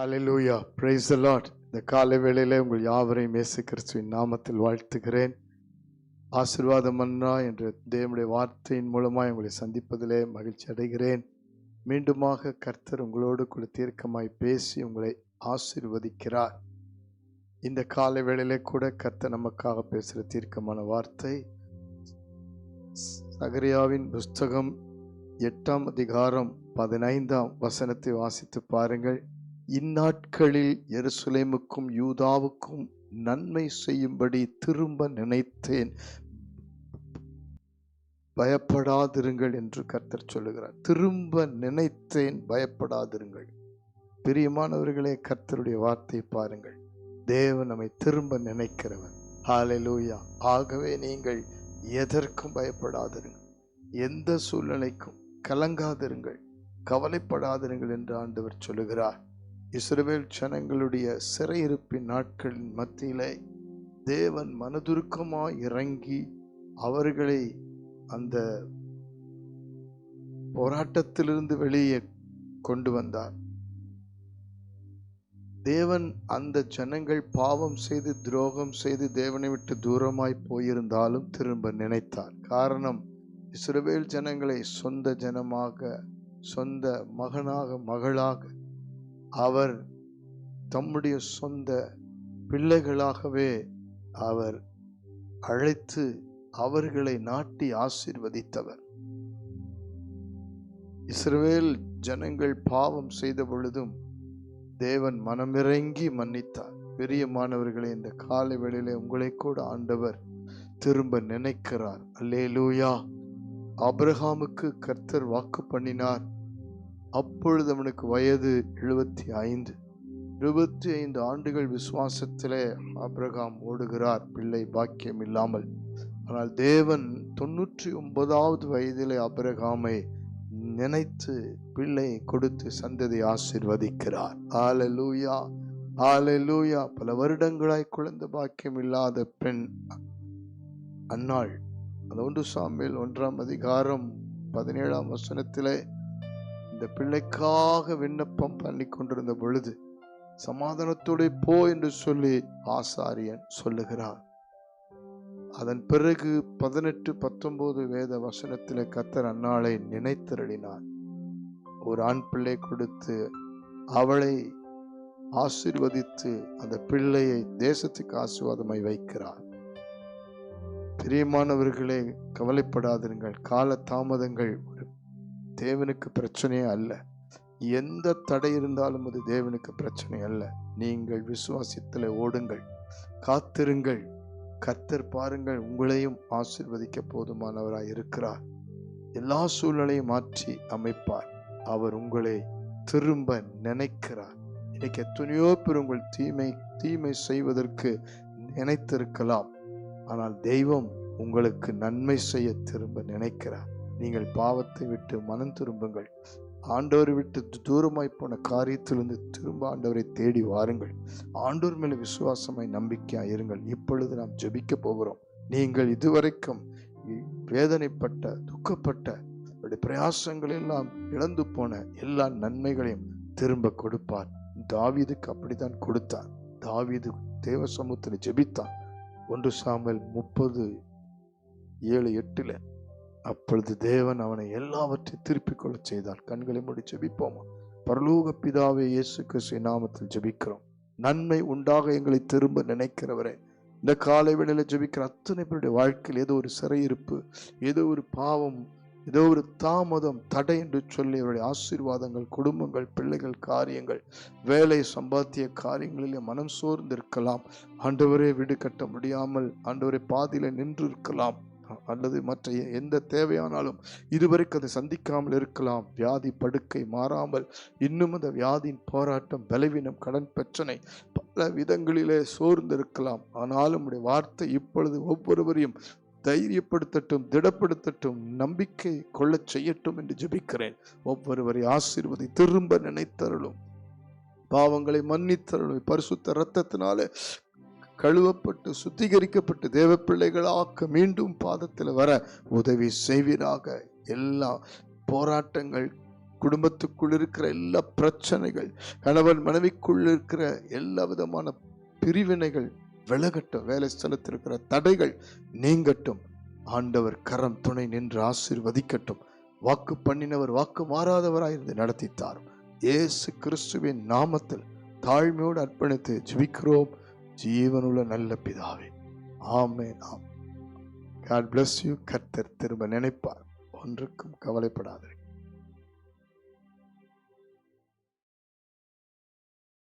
ஹalleluya price lot இந்த காலை வேளையில் உங்கள் யாவரையும் இயேசு கிறிஸ்துவின் நாமத்தில் வாழ்த்துகிறேன். ஆசிர்வாதம் அண்ணா என்ற தேவனுடைய வார்த்தையின் மூலமாக உங்களை சந்திப்பதிலே மகிழ்ச்சி அடைகிறேன். மீண்டுமாக கர்த்தர் உங்களோடு கூட தீர்க்கமாய் பேசி உங்களை ஆசிர்வதிக்கிறார். இந்த காலை வேளையிலே கூட கர்த்தர் நமக்காக பேசுகிற தீர்க்கமான வார்த்தை. சகரியாவின் புஸ்தகம் எட்டாம் அதிகாரம் பதினைந்தாம் வசனத்தை வாசித்து பாருங்கள். இந்நாட்களில் எருசலேமுக்கும் யூதாவுக்கும் நன்மை செய்யும்படி திரும்ப நினைத்தேன். பயப்படாதிருங்கள் என்று கர்த்தர் சொல்லுகிறார். திரும்ப நினைத்தேன் பயப்படாதிருங்கள். பிரியமானவர்களே கர்த்தருடைய வார்த்தை பாருங்கள். தேவன் நம்மை திரும்ப நினைக்கிறவன் ஹalleluya ஆகவே நீங்கள் எதற்கும் பயப்படாதிருங்கள். எந்த சூழ்நிலைக்கும் கலங்காதிருங்கள். கவலைப்படாதிருங்கள் என்று ஆண்டவர் சொல்லுகிறார். இஸ்ரவேல் ஜனங்களுடைய சிறையிருப்பின் நாட்களின் மத்தியிலே தேவன் மனதுருக்கமாக இறங்கி அவர்களை அந்த போராட்டத்திலிருந்து வெளியே கொண்டு வந்தார். தேவன் அந்த ஜனங்கள் பாவம் செய்து துரோகம் செய்து தேவனை விட்டு தூரமாய் போயிருந்தாலும் திரும்ப நினைத்தார். காரணம் இஸ்ரவேல் ஜனங்களை சொந்த ஜனமாக சொந்த மகனாக மகளாக அவர் தம்முடைய சொந்த பிள்ளைகளாகவே அவர் அழைத்து அவர்களை நாட்டி ஆசிர்வதித்தவர். இஸ்ரவேல் ஜனங்கள் பாவம் செய்த பொழுதும் தேவன் மனமிறங்கி மன்னித்தார். பிரியமானவர்களே இந்த காலை வேளையிலே உங்களை கூட ஆண்டவர் திரும்ப நினைக்கிறார். அல்லேலூயா. அப்ரஹாமுக்கு கர்த்தர் வாக்கு பண்ணினார். அப்பொழுது அவனுக்கு வயது எழுபத்தி ஐந்து. இருபத்தி ஐந்து ஆண்டுகள் விசுவாசத்திலே அப்ரகாம் ஓடுகிறார். பிள்ளை பாக்கியம் இல்லாமல். ஆனால் தேவன் தொண்ணூற்றி ஒன்பதாவது வயதிலே அப்ரகாமை நினைத்து பிள்ளை கொடுத்து சந்ததி ஆசிர்வதிக்கிறார். ஆலலூயா ஆலலூயா பல வருடங்களாய் குழந்தை பாக்கியம் இல்லாத பெண் அன்னாள் அந்த ஒன்று சாமியில் ஒன்றாம் அதிகாரம் பதினேழாம் வசனத்திலே இந்த பிள்ளைக்காக விண்ணப்பம் பண்ணி கொண்டிருந்த பொழுது சமாதானத்தோடு போ என்று சொல்லி ஆசாரியன் சொல்லுகிறார். அதன் பிறகு பதினெட்டு பத்தொன்பது வேத வசனத்தில் கத்தர் அன்னாளை நினைத்திரடினார். ஒரு ஆண் பிள்ளை கொடுத்து அவளை ஆசீர்வதித்து அந்த பிள்ளையை தேசத்துக்கு ஆசீர்வாதமாய் வைக்கிறார். பிரியமானவர்களே கவலைப்படாதிருங்கள். கால தாமதங்கள் தேவனுக்கு பிரச்சனையே அல்ல. எந்த தடை இருந்தாலும் அது தேவனுக்கு பிரச்சனை அல்ல. நீங்கள் விசுவாசத்தில் ஓடுங்கள் காத்திருங்கள். கத்தர் பாருங்கள் உங்களையும் ஆசிர்வதிக்க போதுமானவராய் இருக்கிறார். எல்லா சூழ்நிலையும் மாற்றி அமைப்பார். அவர் உங்களை திரும்ப நினைக்கிறார். இன்னைக்கு எத்தனையோ பேர் உங்கள் தீமை தீமை செய்வதற்கு நினைத்திருக்கலாம். ஆனால் தெய்வம் உங்களுக்கு நன்மை செய்ய திரும்ப நினைக்கிறார். நீங்கள் பாவத்தை விட்டு மனம் திரும்புங்கள். ஆண்டவரை விட்டு தூரமாய் போன காரியத்திலிருந்து திரும்ப ஆண்டவரை தேடி வாருங்கள். ஆண்டோர் மேல விசுவாசமாய் நம்பிக்கையாக இருங்கள். இப்பொழுது நாம் ஜெபிக்க போகிறோம். நீங்கள் இதுவரைக்கும் வேதனைப்பட்ட துக்கப்பட்ட பிரயாசங்கள் எல்லாம் இழந்து போன எல்லா நன்மைகளையும் திரும்ப கொடுப்பார். தாவீதுக்கு அப்படித்தான் கொடுத்தார். தாவீது தேவ சமூகத்தில் ஜெபித்தான். ஒன்று சாமல் முப்பது ஏழு எட்டில். அப்பொழுது தேவன் அவனை எல்லாவற்றையும் திருப்பிக் கொள்ள செய்தார். கண்களை மூடி ஜெபிப்போமா. பரலோக பிதாவே இயேசு கிறிஸ்து நாமத்தில் ஜெபிக்கிறோம். நன்மை உண்டாக எங்களை திரும்ப நினைக்கிறவரே இந்த காலை வேளையில் ஜெபிக்கிற அத்தனை பேருடைய வாழ்க்கையில் ஏதோ ஒரு சிறையிருப்பு ஏதோ ஒரு பாவம் ஏதோ ஒரு தாமதம் தடை என்று சொல்லி அவருடைய ஆசீர்வாதங்கள் குடும்பங்கள் பிள்ளைகள் காரியங்கள் வேலை சம்பாத்திய காரியங்களிலே மனம் சோர்ந்திருக்கலாம். ஆண்டவரே வீடு கட்ட முடியாமல் ஆண்டவரே பாதியில நின்று இருக்கலாம் அல்லது மற்ற எந்த தேவையானாலும் இதுவரைக்கும் அதை சந்திக்காமல் இருக்கலாம். வியாதி படுக்கை மாறாமல் இன்னும் அந்த வியாதியின் போராட்டம் பலவீனம் கடன் பிரச்சனை பல விதங்களிலே சோர்ந்திருக்கலாம். ஆனாலும் உடைய வார்த்தை இப்பொழுது ஒவ்வொருவரையும் தைரியப்படுத்தட்டும் திடப்படுத்தட்டும் நம்பிக்கை கொள்ளச் செய்யட்டும் என்று ஜெபிக்கிறேன். ஒவ்வொருவரை ஆசீர்வதி திரும்ப நினைத்தருளும். பாவங்களை மன்னித்தருளும். பரிசுத்த ரத்தத்தினால கழுவப்பட்டு சுத்திகரிக்கப்பட்டு தேவ பிள்ளைகளாக்க மீண்டும் பாதத்தில் வர உதவி செய்வீராக. எல்லா போராட்டங்கள் குடும்பத்துக்குள் இருக்கிற எல்லா பிரச்சனைகள் கணவன் மனைவிக்குள் இருக்கிற எல்லா விதமான பிரிவினைகள் விலகட்டும். வேலை ஸ்தலத்தில் இருக்கிற தடைகள் நீங்கட்டும். ஆண்டவர் கரம் துணை நின்று ஆசீர்வதிக்கட்டும். வாக்கு பண்ணினவர் வாக்கு மாறாதவராயிருந்து நடத்தித்தார். இயேசு கிறிஸ்துவின் நாமத்தில் தாழ்மையோடு அர்ப்பணித்து ஜிபிக்கிறோம். ஜீவனுள்ள நல்ல பிதாவே. ஆமே ஆம் காட் பிளஸ் யூ கர்த்தர் திரும்ப நினைப்பார். ஒன்றுக்கும் கவலைப்படாதீர்கள்.